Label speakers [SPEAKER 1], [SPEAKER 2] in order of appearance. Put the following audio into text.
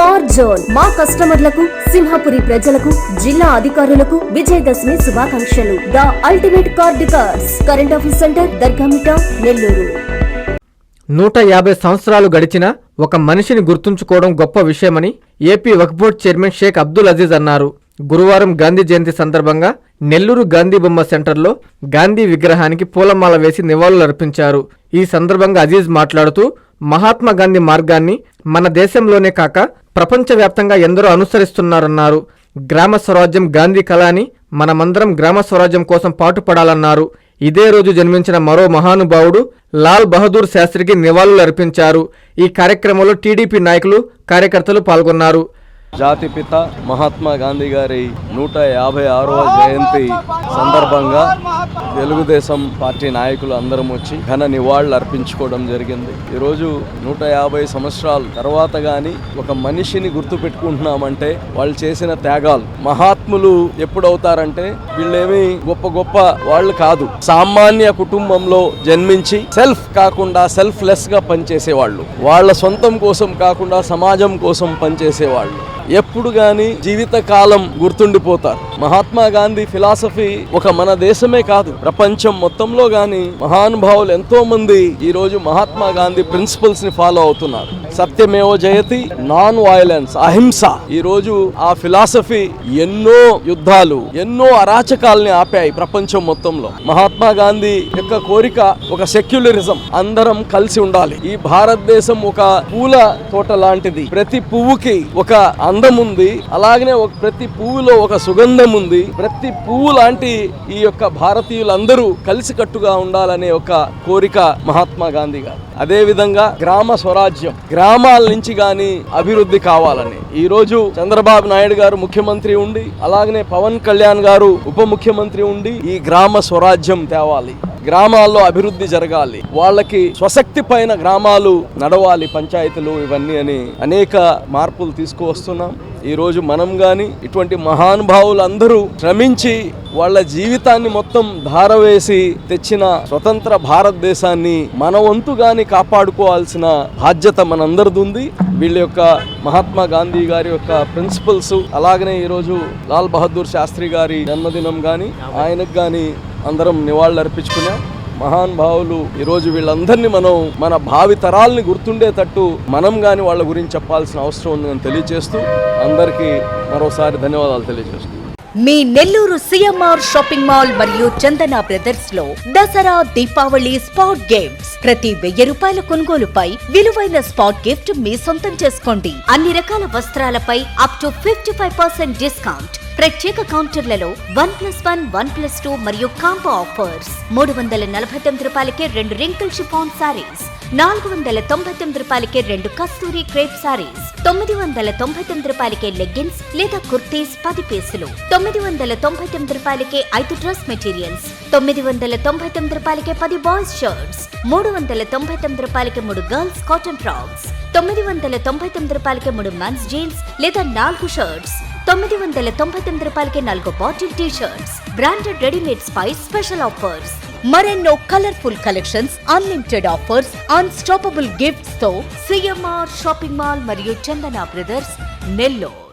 [SPEAKER 1] Car zone. మా కస్టమర్లకు సింహపురి ప్రజలకు జిల్లా అధికారులకు విజయదశమి శుభాకాంక్షలు. The ultimate car decors current office centre Dargamitta Nellore.
[SPEAKER 2] నూట యాభై సంవత్సరాలు గడిచిన ఒక మనిషిని గుర్తుంచుకోవడం గొప్ప విషయమని AP Waqf board chairman Sheikh Abdul Aziz అన్నారు. గురువారం గాంధీ జయంతి సందర్భంగా నెల్లూరు గాంధీ బొమ్మ సెంటర్లో గాంధీ విగ్రహానికి పూలమాల వేసి నివాళులర్పించారు. ఈ సందర్భంగా అజీజ్ మాట్లాడుతూ మహాత్మా గాంధీ మార్గాన్ని మన దేశంలోనే కాక ప్రపంచవ్యాప్తంగా ఎందరో అనుసరిస్తున్నారన్నారు. గ్రామ స్వరాజ్యం గాంధీ కళ అని మనమందరం గ్రామ స్వరాజ్యం కోసం పాటుపడాలన్నారు. ఇదే రోజు జన్మించిన మరో మహానుభావుడు లాల్ బహదూర్ శాస్త్రికి నివాళులు అర్పించారు ఈ కార్యక్రమంలో టీడీపీ నాయకులు కార్యకర్తలు పాల్గొన్నారు.
[SPEAKER 3] జాతిపిత మహాత్మా గాంధీ గారి నూట యాభై ఆరవ జయంతి సందర్భంగా తెలుగుదేశం పార్టీ నాయకులు అందరం వచ్చి ఘన నివాళులు అర్పించుకోవడం జరిగింది. ఈరోజు నూట యాభై సంవత్సరాల తర్వాత కానీ ఒక మనిషిని గుర్తు పెట్టుకుంటున్నామంటే వాళ్ళు చేసిన త్యాగాలు. మహాత్ములు ఎప్పుడవుతారంటే వీళ్ళేమి గొప్ప గొప్ప వాళ్ళు కాదు. సామాన్య కుటుంబంలో జన్మించి సెల్ఫ్ కాకుండా సెల్ఫ్ లెస్గా పనిచేసేవాళ్ళు. వాళ్ళ సొంతం కోసం కాకుండా సమాజం కోసం పనిచేసేవాళ్ళు. ఎప్పుడు గాని జీవితకాలం గుర్తుండిపోతారు. మహాత్మా గాంధీ ఫిలాసఫీ ఒక మన దేశమే కాదు ప్రపంచం మొత్తంలో గాని మహానుభావులు ఎంతో మంది ఈ రోజు మహాత్మా గాంధీ ప్రిన్సిపల్స్ని ఫాలో అవుతున్నారు. సత్యమేవో జయతి నాన్ వైలెన్స్ అహింస. ఈ రోజు ఆ ఫిలాసఫీ ఎన్నో యుద్ధాలు ఎన్నో అరాచకాల్ని ఆపాయి ప్రపంచం మొత్తంలో. మహాత్మా గాంధీ యొక్క కోరిక ఒక సెక్యులరిజం అందరం కలిసి ఉండాలి. ఈ భారతదేశం ఒక పూల తోట లాంటిది. ప్రతి పువ్వుకి ఒక అందం ఉంది అలాగనే ఒక ప్రతి పువ్వులో ఒక సుగంధం ఉంది ప్రతి పువ్వు లాంటి ఈ యొక్క భారతీయులందరూ కలిసికట్టుగా ఉండాలనే ఒక కోరిక మహాత్మా గాంధీ గారు. అదే విధంగా గ్రామ స్వరాజ్యం గ్రామాల నుంచి గాని అభివృద్ధి కావాలని. ఈ రోజు చంద్రబాబు నాయుడు గారు ముఖ్యమంత్రి ఉండి అలాగనే పవన్ కళ్యాణ్ గారు ఉప ముఖ్యమంత్రి ఉండి ఈ గ్రామ స్వరాజ్యం తేవాలి. గ్రామాల్లో అభివృద్ధి జరగాలి. వాళ్ళకి స్వశక్తి పైన గ్రామాలు నడవాలి పంచాయతీలు ఇవన్నీ అని అనేక మార్పులు తీసుకువస్తున్నాం. ఈ రోజు మనం గాని ఇటువంటి మహానుభావులు అందరూ శ్రమించి వాళ్ళ జీవితాన్ని మొత్తం ధారవేసి తెచ్చిన స్వతంత్ర భారతదేశాన్ని మన వంతు గాని కాపాడుకోవాల్సిన బాధ్యత మనందరిది ఉంది వీళ్ళ యొక్క మహాత్మా గాంధీ గారి యొక్క ప్రిన్సిపల్స్ అలాగనే ఈరోజు లాల్ బహదూర్ శాస్త్రి గారి జన్మదినం కానీ ఆయనకు కానీ అందరం నివాళులు అర్పించుకున్నాం మహానుభావులు ఈరోజు వీళ్ళందరినీ మనం మన భావి తరాల్ని గుర్తుండేటట్టు మనం కానీ వాళ్ళ గురించి చెప్పాల్సిన అవసరం ఉందని తెలియజేస్తూ అందరికీ మరోసారి ధన్యవాదాలు తెలియజేస్తూ
[SPEAKER 4] మీ నెల్లూరు సిఎంఆర్ షాపింగ్ మాల్ మరియు చందన బ్రదర్స్లో దసరా దీపావళి స్పాట్ గేమ్స్. ప్రతి వెయ్యి రూపాయల కొనుగోలుపై విలువైన స్పాట్ గిఫ్ట్ మీ సొంతం చేసుకోండి. అన్ని రకాల వస్త్రాలపై up to fifty five percent discount ప్రత్యేక కౌంటర్లలో one plus one one plus two మరియు కాంబో ఆఫర్స్. మూడు వందల నలభై తొమ్మిది రూపాయలకే రెండు రింకిల్ షిఫాన్ సారీస్. నాలుగు వందల తొంభై తొమ్మిది రూపాయలకే రెండు కస్తూరి క్రేప్ సారీస్. తొమ్మిది వందల తొంభై తొమ్మిది రూపాయలకే లెగ్గిన్స్ లేదా కుర్తీస్ పది పీసులు. తొమ్మిది వందల తొంభై తొమ్మిది రూపాయలకే ఐదు డ్రెస్ మెటీరియల్స్. తొమ్మిది వందల తొంభై తొమ్మిది రూపాయలకే పది బాయ్స్ షర్ట్స్. మూడు వందల తొంభై తొమ్మిది రూపాయలకే మూడు గర్ల్స్ కాటన్ ఫ్రాక్స్. తొమ్మిది వందల తొంభై తొమ్మిది రూపాయలకే మూడు మెన్స్ జీన్స్ లేదా నాలుగు షర్ట్స్. తొమ్మిది వందల తొంభై తొమ్మిది రూపాయలకి నాలుగు bottle T shirts branded readymade పై స్పెషల్ ఆఫర్స్ మరెన్నో colourful collections unlimited offers unstoppable గిఫ్ట్స్తో CMR shopping mall మరియు చందన బ్రదర్స్ నెల్లూరు.